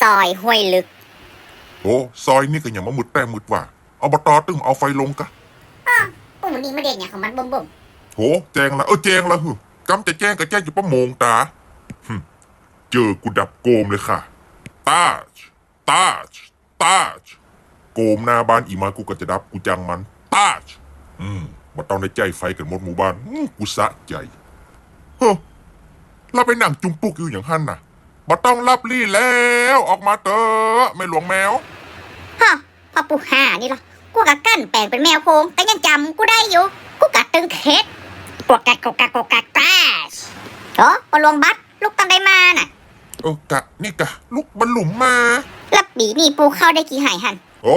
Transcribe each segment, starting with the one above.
ซอยห้วยลึก โอ้ซอยนี่ก็ยังมามืดแต่มืดว่าอบตตึงเอาไฟลงกะปุ่มนี้มาเด็กอย่างของมันบ่มบ่มโหแจงละเออแจงละหึกำจะแจ้งก็แจ้งอยู่ประโมงตาหึเจอกูดับโกมเลยค่ะตาชตาชตาชโกมหน้าบ้านอีมากูก็จะดับกูจังมันตาชอืมมาต้องได้ใจไฟกันหมดหมู่บ้านอืมกูสะใจเฮ้อเราไปนั่งจุ่มปุกอยู่อย่างหั่นน่ะ มาต้องรับลี่แล้วออกมาเตอะไม่หลวงแมว ฮะพอปูห่านี่เหรอกูกะกั้นแปลงเป็นแมวโพงแต่ยังจำกูได้อยู่ กูกะตึงเคสกวกกักกวกกักกวกกักกราชโอ้ปลวงบัตรลูกตังได้มาน่ะ เออกะนี่กะลุกบรรลุมมาแล้วปีนี่ปูเข้าได้กี่หายหันโอ้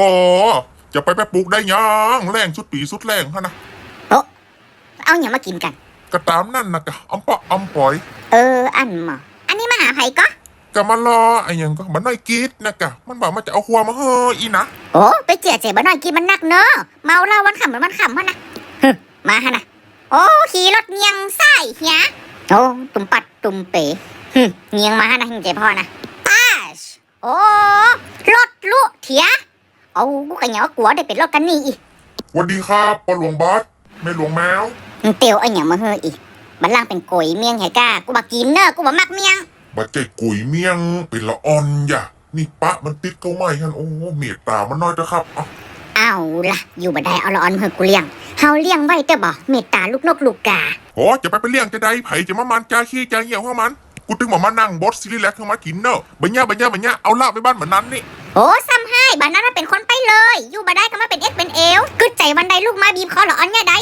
จะไปไปปลูกได้ยังแรงสุดปีสุดแรงฮะนะโอ้เอาอย่างมากินกันกระตามนั่นนะกะอำปะอำปอย เออ อันหมออันนี้มาหาไผก็ กะมารอไอ้หยังก็มันน้อยกรีดนะกะมันบอกมันจะเอาหัวมาเฮออีนะโอ้ไปเจียเจ็บบ้านหน่อยกินมันหนักเนอะเมาเหล้าวันขำเหมือนมันขำพะนะฮึมาฮะนะโอ้ขี่รถเงียงไส้เฮียโอ้ตุ่มปัดตุ่มเป๋ฮึเงียงมาฮะนะเจ็บพ่อนะป้าชโอ้รถลุเถียเอากูกะเหนียวกลัวได้เป็นรถกันนี่อีสวัสดีครับปอหลวงบาสแม่หลวงแมวมึงเตียวไอ้เหนียวมาเฮออีบันล่างเป็นโกยเมียงไห้ก้ากูบักกินเนอะกูบักมักเมียง บัดใจกุยเมียง เป็นละอ่อนอย่านี่ปะมันติดเก้าไม้ฮันโอ้เมียตามันน้อยนะครับเอาเอาล่ะอยู่บันไดเอาละออนเฮอกูเลี้ยงเฮาเลี้ยงไว้แต่บ่เมตตาลูกนกลูกกาโอ้จะไปไปเลี้ยงจะได้ไผจะมามันจาขี้จาเหี่ยวเข้ามันกูตึงมามานั่งบดซีรีส์แลกเข้ามากินเนอะบัญญาบัญญาบัญญาเอาลาบไปบ้านเหมือนนั้นนี่โอ้ซ้ำให้บันนั้นน่ะเป็นคนไปเลย อยู่บันไดก็มาเป็นเอ็กเป็นเอวกึดใจบันไดลูกมาบีบคอละออนเนี่ยได้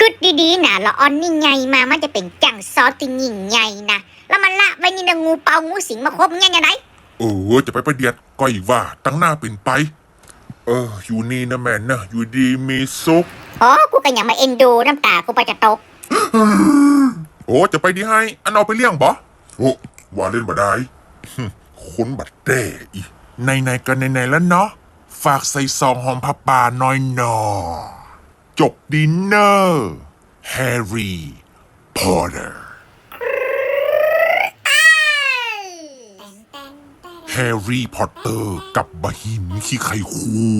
กึดดีๆนะละออนนี่ไงมามันจะเป็นจังซอสติยิ่งใหญ่นะ แล้วมันละไว้นี่นะงูเป่างูสิงมาครบเนี่ยเนี่ยได้เออจะไปประเดียดก็อีกว่าตั้งหน้าเป็นไป เออ อยู่นี่นะแม่นะ อยู่ดีมีสุขอ๋อกูก็ยังมาเอ็นดูน้ำตากูไปจะตก โอ้จะไปดีให้อันเอาไปเลี้ยงบ่โอ้ว่าเล่นบ่ได้หึคนบัดแด้อีในในๆกันในในๆแล้วเนาะฝากใส่ซองหอมผ้าป่าหน้อยหนอจบดินเนอร์แฮร์รี่พอตเตอร์ แฮร์รี่พอตเตอร์กับบะหินขี้ไข่คู่